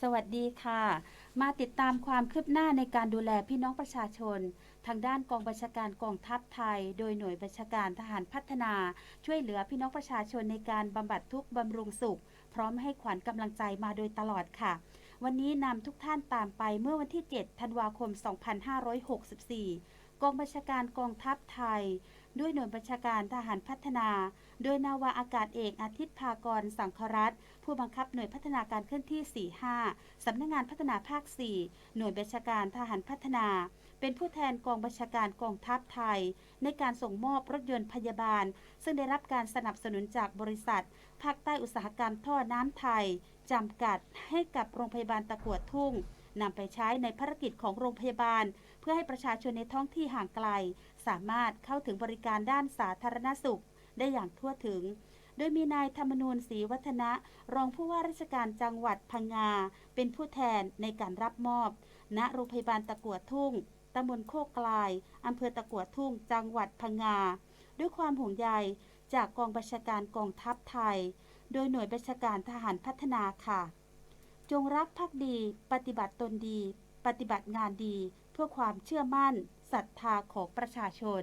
สวัสดีค่ะ มาติดตามความคืบหน้าในการดูแลพี่น้องประชาชน ทางด้านกองบัญชาการกองทัพไทย โดยหน่วยบัญชาการทหารพัฒนา ช่วยเหลือพี่น้องประชาชนในการบำบัดทุกข์บำรุงสุข พร้อมให้ขวัญกำลังใจมาโดยตลอดค่ะ วันนี้นำทุกท่านตามไปเมื่อวันที่ 7 ธันวาคม 2564 กองบัญชาการกองทัพไทย ด้วยหน่วยบัญชาการทหารพัฒนา โดยนาวาอากาศเอกอาทิตย์ภากรสังครัตผู้บังคับหน่วยพัฒนาการเคลื่อนที่ 45 สำนักงานพัฒนาภาค 4 หน่วยบัญชาการทหารพัฒนา เป็นผู้แทนกองบัญชาการกองทัพไทย ในการส่งมอบรถยนต์พยาบาล ซึ่งได้รับการสนับสนุนจากบริษัท ภาคใต้อุตสาหกรรมท่อน้ำไทยจำกัดให้กับโรงพยาบาลตะกัวทุ่ง นำไปใช้ในภารกิจของโรงพยาบาล เพื่อให้ประชาชนในท้องที่ห่างไกล สามารถเข้าถึงบริการด้านสาธารณสุข ได้อย่างทั่วถึง โดยมีนายธรรมนูญศรีวัฒนะ รองผู้ว่าราชการจังหวัดพังงา เป็นผู้แทนในการรับมอบ ณโรงพยาบาลตะกัวทุ่งตำบลโคกกลายอำเภอตะกัวทุ่ง จังหวัดพังงา ด้วยความห่วงใยจากกองบัญชาการกองทัพไทย โดยหน่วยบัญชาการทหารพัฒนาค่ะ จงรักภักดี ปฏิบัติตนดี ปฏิบัติงานดี เพื่อความเชื่อมั่นศรัทธาของประชาชน